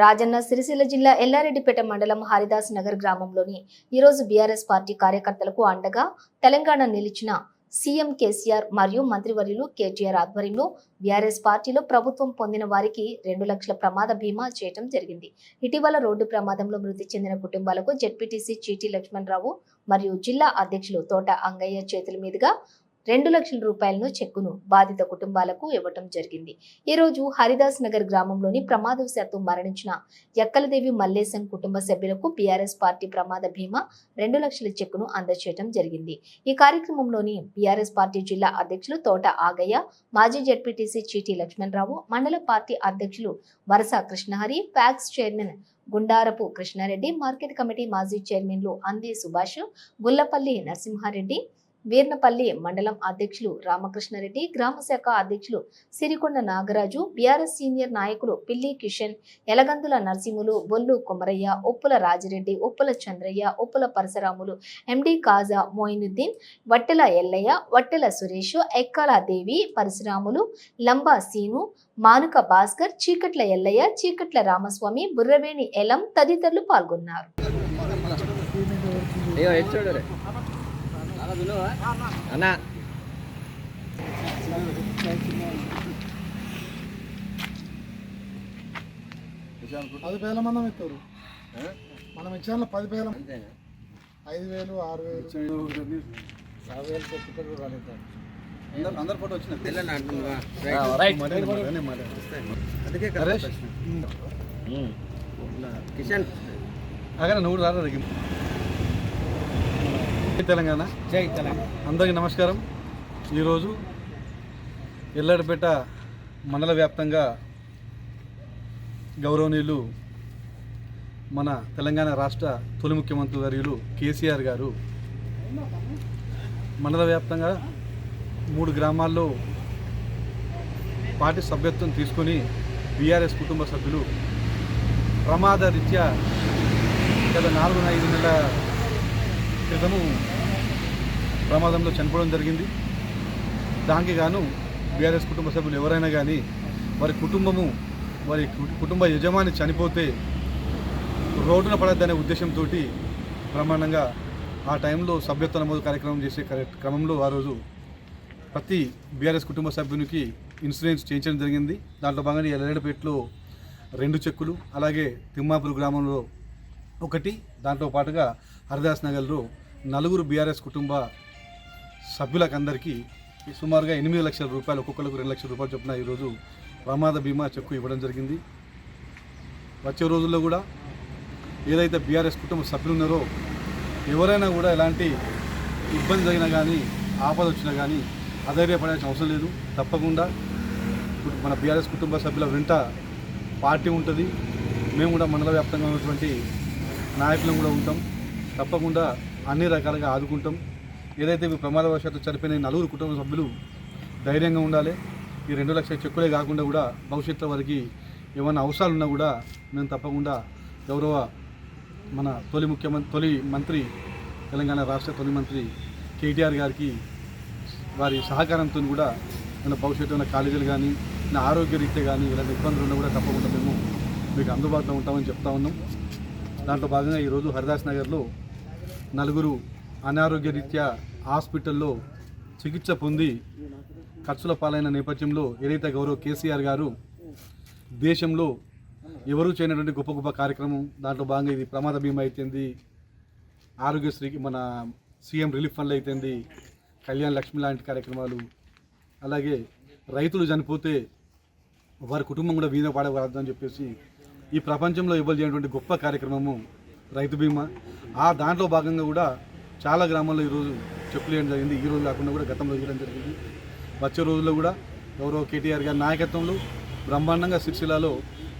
రాజన్న సిరిసిల్ల జిల్లా ఎల్లారెడ్డిపేట మండలం హరిదాస్ నగర్ గ్రామంలోని ఈరోజు బీఆర్ఎస్ పార్టీ కార్యకర్తలకు అండగా తెలంగాణ నిలిచిన సీఎం కేసీఆర్ మరియు మంత్రివర్యులు కేటీఆర్ ఆధ్వర్యంలో బీఆర్ఎస్ పార్టీలో ప్రభుత్వం పొందిన వారికి రెండు లక్షల ప్రమాద బీమా చేయటం జరిగింది. ఇటీవల రోడ్డు ప్రమాదంలో మృతి చెందిన కుటుంబాలకు జెడ్పీటీసీ చీటి లక్ష్మణరావు మరియు జిల్లా అధ్యక్షులు తోట అంగయ్య చేతుల మీదుగా రెండు లక్షల రూపాయలను చెక్కును బాధిత కుటుంబాలకు ఇవ్వటం జరిగింది. ఈ రోజు హరిదాస్ నగర్ గ్రామంలోని ప్రమాదవశాత్తు మరణించిన ఎక్కలదేవి మల్లేశం కుటుంబ సభ్యులకు బీఆర్ఎస్ పార్టీ ప్రమాద బీమా రెండు లక్షల చెక్కును అందజేయడం జరిగింది. ఈ కార్యక్రమంలోని బీఆర్ఎస్ పార్టీ జిల్లా అధ్యక్షులు తోట ఆగయ్య మాజీ జడ్పీటీసీ చీటీ లక్ష్మణరావు మండల పార్టీ అధ్యక్షులు Varasa Krishnahari PACS chairman Gundarapu Krishnareddy market committee మాజీ చైర్మన్లు అంది సుభాష్ గుల్లపల్లి నరసింహారెడ్డి వీర్నపల్లి మండలం అధ్యక్షులు రామకృష్ణారెడ్డి గ్రామశాఖ అధ్యక్షులు సిరికొండ నాగరాజు బీఆర్ఎస్ సీనియర్ నాయకులు పిల్లి కిషన్ ఎలగందుల నరసింహులు బొల్లు కొమరయ్య ఉప్పుల రాజిరెడ్డి ఉప్పుల చంద్రయ్య ఉప్పుల పరశురాములు ఎండి కాజా మోయినుద్దీన్ వట్టెల ఎల్లయ్య వట్టెల సురేష్ ఎక్కాల దేవి పరశురాములు లంబా సీను మానుక భాస్కర్ చీకట్ల ఎల్లయ్య చీకట్ల రామస్వామి బుర్రవేణి ఎలం తదితరులు పాల్గొన్నారు. అన్న పది వేల మందం ఇస్తారు. మనం ఇచ్చిన పది వేల ఐదు వేలు ఆరు వేలు. యాభై వేలు చెప్పుతారు రాలేదు. అందరు ఫోటో వచ్చిన కిషన్. అక్కడ నువ్వు రారా దగ్గర తెలంగాణ. జై తెలంగాణ. అందరికీ నమస్కారం. ఈరోజు ఎల్లడిపేట మండల వ్యాప్తంగా గౌరవనీయులు మన తెలంగాణ రాష్ట్ర తొలి ముఖ్యమంత్రి వర్యులు కేసీఆర్ గారు మండల వ్యాప్తంగా మూడు గ్రామాల్లో పార్టీ సభ్యత్వం తీసుకొని బీఆర్ఎస్ కుటుంబ సభ్యులు ప్రమాద రీత్యా గత నాలుగు ఐదు నెలల క్రితము ప్రమాదంలో చనిపోవడం జరిగింది. దానికి గాను బీఆర్ఎస్ కుటుంబ సభ్యులు ఎవరైనా కానీ వారి కుటుంబము వారి కుటుంబ యజమాని చనిపోతే రోడ్డున పడద్దనే ఉద్దేశంతో బ్రహ్మాండంగా ఆ టైంలో సభ్యత్వ నమోదు కార్యక్రమం చేసే క్రమంలో ఆ రోజు ప్రతి బీఆర్ఎస్ కుటుంబ సభ్యునికి ఇన్సూరెన్స్ చేయించడం జరిగింది. దాంట్లో భాగంగా ఎల్లడపేటలో రెండు చెక్కులు అలాగే తిమ్మాపూర్ గ్రామంలో ఒకటి దాంతో పాటుగా హరిదాస్ నగర్లో నలుగురు బీఆర్ఎస్ కుటుంబ సభ్యులకందరికీ సుమారుగా ఎనిమిది లక్షల రూపాయలు ఒక్కొక్కరికి రెండు లక్షల రూపాయలు చొప్పున ఈరోజు ప్రమాద బీమా చెక్కు ఇవ్వడం జరిగింది. వచ్చే రోజుల్లో కూడా ఏదైతే బీఆర్ఎస్ కుటుంబ సభ్యులు ఉన్నారో ఎవరైనా కూడా ఎలాంటి ఇబ్బంది జరిగినా కానీ ఆపద వచ్చినా కానీ అధైర్యపడాల్సిన అవసరం లేదు. తప్పకుండా మన బీఆర్ఎస్ కుటుంబ సభ్యుల వెంట పార్టీ ఉంటుంది. మేము కూడా మండల వ్యాప్తంగా ఉన్నటువంటి నాయకులం కూడా ఉంటాం. తప్పకుండా అన్ని రకాలుగా ఆదుకుంటాం. ఏదైతే ప్రమాదవశాత్తు చనిపోయిన నలుగురు కుటుంబ సభ్యులు ధైర్యంగా ఉండాలి. ఈ రెండు లక్షల చెక్కులే కాకుండా కూడా భవిష్యత్తు వారికి ఏమైనా అవసరాలు ఉన్నా కూడా మేము తప్పకుండా గౌరవ మన తొలి ముఖ్యమంత్రి తొలి మంత్రి తెలంగాణ రాష్ట్ర తొలి మంత్రి కేటీఆర్ గారికి వారి సహకారంతో కూడా మన భవిష్యత్తు ఉన్న కాలేజీలు కానీ నా ఆరోగ్య రీత్యా కానీ ఇలాంటి ఇబ్బందులు ఉన్నా కూడా తప్పకుండా మేము మీకు అందుబాటులో ఉంటామని చెప్తా ఉన్నాం. దాంట్లో భాగంగా ఈరోజు హరిదాస్ నగర్లో నలుగురు అనారోగ్య రీత్యా హాస్పిటల్లో చికిత్స పొంది ఖర్చుల పాలైన నేపథ్యంలో ఏదైతే గౌరవ కేసీఆర్ గారు దేశంలో ఎవరూ చేయనటువంటి గొప్ప గొప్ప కార్యక్రమం దాంట్లో భాగంగా ఇది ప్రమాద బీమా అయితేంది ఆరోగ్యశ్రీకి మన సీఎం రిలీఫ్ ఫండ్ అయితేంది కళ్యాణ్ లక్ష్మి లాంటి కార్యక్రమాలు అలాగే రైతులు చనిపోతే వారి కుటుంబం కూడా వీణ పాడకూడదని చెప్పేసి ఈ ప్రపంచంలో ఇవ్వలేనటువంటి గొప్ప కార్యక్రమము రైతు బీమా. ఆ దాంట్లో భాగంగా కూడా చాలా గ్రామాల్లో ఈరోజు చెప్పులు వేయడం జరిగింది. ఈ రోజు కాకుండా కూడా గతంలో ఇవ్వడం జరిగింది. వచ్చే రోజుల్లో కూడా గౌరవ కేటీఆర్ గారి నాయకత్వంలో బ్రహ్మాండంగా సిరిసిల్లాలో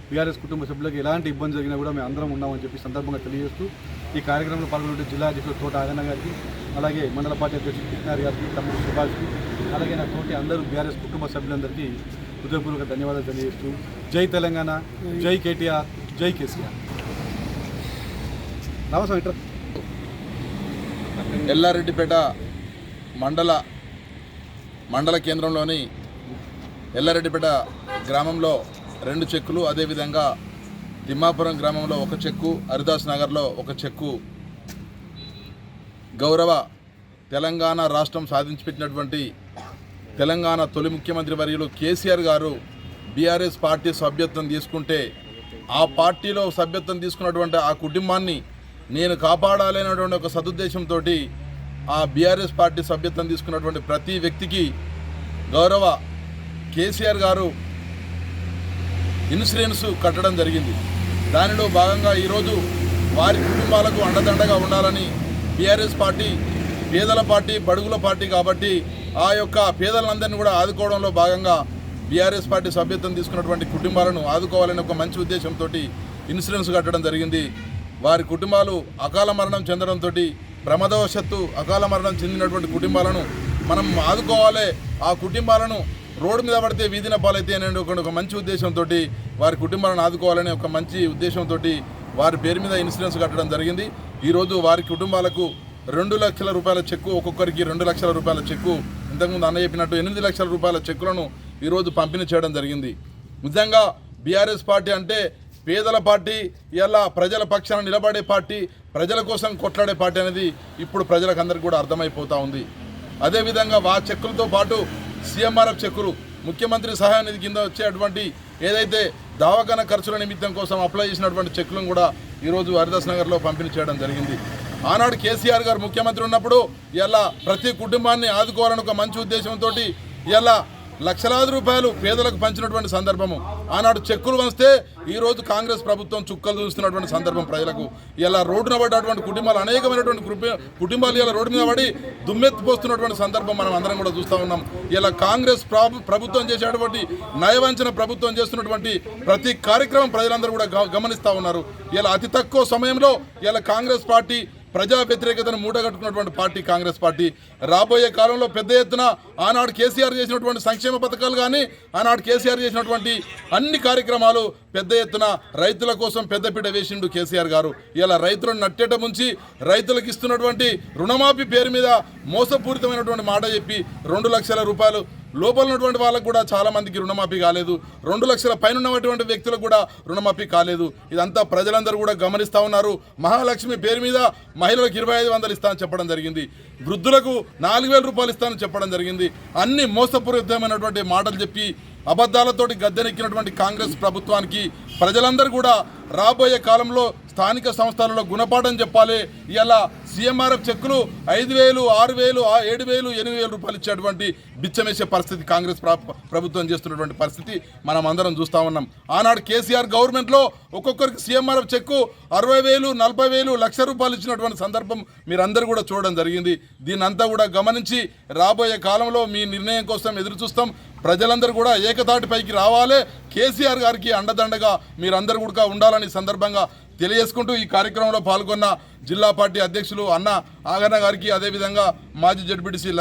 బీఆర్ఎస్ కుటుంబ సభ్యులకు ఎలాంటి ఇబ్బంది జరిగినా కూడా మేము అందరం ఉన్నామని చెప్పి సందర్భంగా తెలియజేస్తూ ఈ కార్యక్రమంలో పాల్గొనే జిల్లా అధ్యక్షుడు తోట ఆగన్న గారికి అలాగే మండల పార్టీ అధ్యక్షుడు కృష్ణారి గారికి తమ్ముడు సుభాష్కి అలాగే నా తోటి అందరూ బీఆర్ఎస్ కుటుంబ సభ్యులందరికీ హృదయపూర్వక ధన్యవాదాలు తెలియజేస్తూ జై తెలంగాణ జై కేటీఆర్ జై కేసీఆర్. నమస్తే ఇట్రా. ఎల్లారెడ్డిపేట మండల మండల కేంద్రంలోని ఎల్లారెడ్డిపేట గ్రామంలో రెండు చెక్కులు అదేవిధంగా తిమ్మాపురం గ్రామంలో ఒక చెక్కు హరిదాస్ నగర్లో ఒక చెక్కు. గౌరవ తెలంగాణ రాష్ట్రం సాధించి పెట్టినటువంటి తెలంగాణ తొలి ముఖ్యమంత్రి వర్యులు కేసీఆర్ గారు బీఆర్ఎస్ పార్టీ సభ్యత్వం తీసుకుంటే ఆ పార్టీలో సభ్యత్వం తీసుకున్నటువంటి ఆ కుటుంబాన్ని నేను కాపాడాలనేటువంటి ఒక సదుద్దేశంతో ఆ బీఆర్ఎస్ పార్టీ సభ్యత్వం తీసుకున్నటువంటి ప్రతి వ్యక్తికి గౌరవ కేసీఆర్ గారు ఇన్సూరెన్స్ కట్టడం జరిగింది. దానిలో భాగంగా ఈరోజు వారి కుటుంబాలకు అండదండగా ఉండాలని బీఆర్ఎస్ పార్టీ పేదల పార్టీ బడుగుల పార్టీ కాబట్టి ఆ యొక్క పేదలందరినీ కూడా ఆదుకోవడంలో భాగంగా బీఆర్ఎస్ పార్టీ సభ్యత్వం తీసుకున్నటువంటి కుటుంబాలను ఆదుకోవాలని ఒక మంచి ఉద్దేశంతో ఇన్సూరెన్స్ కట్టడం జరిగింది. వారి కుటుంబాలు అకాల మరణం చెందడంతో ప్రమాదవశత్తు అకాల మరణం చెందినటువంటి కుటుంబాలను మనం ఆదుకోవాలి ఆ కుటుంబాలను రోడ్డు మీద పడితే వీధిన పాలైతే అనే ఒక ఒక మంచి ఉద్దేశంతో వారి కుటుంబాలను ఆదుకోవాలనే ఒక మంచి ఉద్దేశంతో వారి పేరు మీద ఇన్సూరెన్స్ కట్టడం జరిగింది. ఈరోజు వారి కుటుంబాలకు రెండు లక్షల రూపాయల చెక్కు ఒక్కొక్కరికి రెండు లక్షల రూపాయల చెక్కు. ఇంతకుముందు అన్న చెప్పినట్టు ఎనిమిది లక్షల రూపాయల చెక్కులను ఈరోజు పంపిణీ చేయడం జరిగింది. నిజంగా బీఆర్ఎస్ పార్టీ అంటే పేదల పార్టీ ఇలా ప్రజల పక్షాన నిలబడే పార్టీ ప్రజల కోసం కొట్లాడే పార్టీ అనేది ఇప్పుడు ప్రజలకందరికీ కూడా అర్థమైపోతూ ఉంది. అదేవిధంగా వా చెక్కులతో పాటు సీఎంఆర్ఎఫ్ చెక్కులు ముఖ్యమంత్రి సహాయ నిధి కింద వచ్చేటువంటి ఏదైతే దవాఖాన ఖర్చుల నిమిత్తం కోసం అప్లై చేసినటువంటి చెక్కులను కూడా ఈరోజు హరిదాస్ నగర్లో పంపిణీ చేయడం జరిగింది. ఆనాడు కేసీఆర్ గారు ముఖ్యమంత్రి ఉన్నప్పుడు ఇలా ప్రతి కుటుంబాన్ని ఆదుకోవాలని ఒక మంచి ఉద్దేశంతో ఇలా లక్షలాది రూపాయలు పేదలకు పంచినటువంటి సందర్భము. ఆనాడు చెక్కులు వస్తే ఈరోజు కాంగ్రెస్ ప్రభుత్వం చుక్కలు చూస్తున్నటువంటి సందర్భం ప్రజలకు. ఇలా రోడ్డున పడ్డటువంటి కుటుంబాలు అనేకమైనటువంటి కుటుంబాలు ఇలా రోడ్డు మీద పడి దుమ్మెత్తిపోస్తున్నటువంటి సందర్భం మనం అందరం కూడా చూస్తూ ఉన్నాం. ఇలా కాంగ్రెస్ ప్రభుత్వం చేసేటువంటి నయవంచన ప్రభుత్వం చేస్తున్నటువంటి ప్రతి కార్యక్రమం ప్రజలందరూ కూడా గ- గమనిస్తూ ఉన్నారు. ఇలా అతి తక్కువ సమయంలో ఇలా కాంగ్రెస్ పార్టీ ప్రజా వ్యతిరేకతను మూటగట్టుకున్నటువంటి పార్టీ కాంగ్రెస్ పార్టీ. రాబోయే కాలంలో పెద్ద ఎత్తున ఆనాడు కేసీఆర్ చేసినటువంటి సంక్షేమ పథకాలు కానీ ఆనాడు కేసీఆర్ చేసినటువంటి అన్ని కార్యక్రమాలు పెద్ద ఎత్తున రైతుల కోసం పెద్దపీట వేసిండు కేసీఆర్ గారు. ఇలా రైతులను నట్టేట ముంచి రైతులకు ఇస్తున్నటువంటి రుణమాఫీ పేరు మీద మోసపూరితమైనటువంటి మాట చెప్పి రెండు లక్షల రూపాయలు లోపల ఉన్నటువంటి వాళ్ళకు కూడా చాలా మందికి రుణమాఫీ కాలేదు. రెండు లక్షల పైన ఉన్నటువంటి వ్యక్తులకు కూడా రుణమాఫీ కాలేదు. ఇదంతా ప్రజలందరూ కూడా గమనిస్తూ ఉన్నారు. మహాలక్ష్మి పేరు మీద మహిళలకు ఇరవై ఐదు వందలు ఇస్తానని చెప్పడం జరిగింది. వృద్ధులకు నాలుగు వేల రూపాయలు ఇస్తానని చెప్పడం జరిగింది. అన్ని మోసపూరితమైనటువంటి మాటలు చెప్పి అబద్ధాలతోటి గద్దెనెక్కినటువంటి కాంగ్రెస్ ప్రభుత్వానికి ప్రజలందరూ కూడా రాబోయే కాలంలో స్థానిక సంస్థలలో గుణపాఠం చెప్పాలి. ఇలా సీఎంఆర్ఎఫ్ చెక్కులు ఐదు వేలు ఆరు వేలు ఏడు వేలు ఎనిమిది వేలు రూపాయలు ఇచ్చేటువంటి బిచ్చమేసే పరిస్థితి కాంగ్రెస్ ప్రభుత్వం చేస్తున్నటువంటి పరిస్థితి మనం అందరం చూస్తా ఉన్నాం. ఆనాడు కేసీఆర్ గవర్నమెంట్లో ఒక్కొక్కరికి సీఎంఆర్ఎఫ్ చెక్కు అరవై వేలు నలభై వేలు లక్ష రూపాయలు ఇచ్చినటువంటి సందర్భం మీరందరూ కూడా చూడడం జరిగింది. దీనంతా అంతా కూడా గమనించి రాబోయే కాలంలో మీ నిర్ణయం కోసం ఎదురు చూస్తాం ప్రజలందరూ కూడా ఏకతాటిపైకి రావాలి. కేసీఆర్ గారికి అండదండగా మీరందరూ కూడా ఉండాలని సందర్భంగా తెలియజేసుకుంటూ ఈ కార్యక్రమంలో పాల్గొన్న జిల్లా పార్టీ అధ్యక్షులు అన్న ఆగన్న గారికి అదేవిధంగా మాజీ జడ్పీటీసీ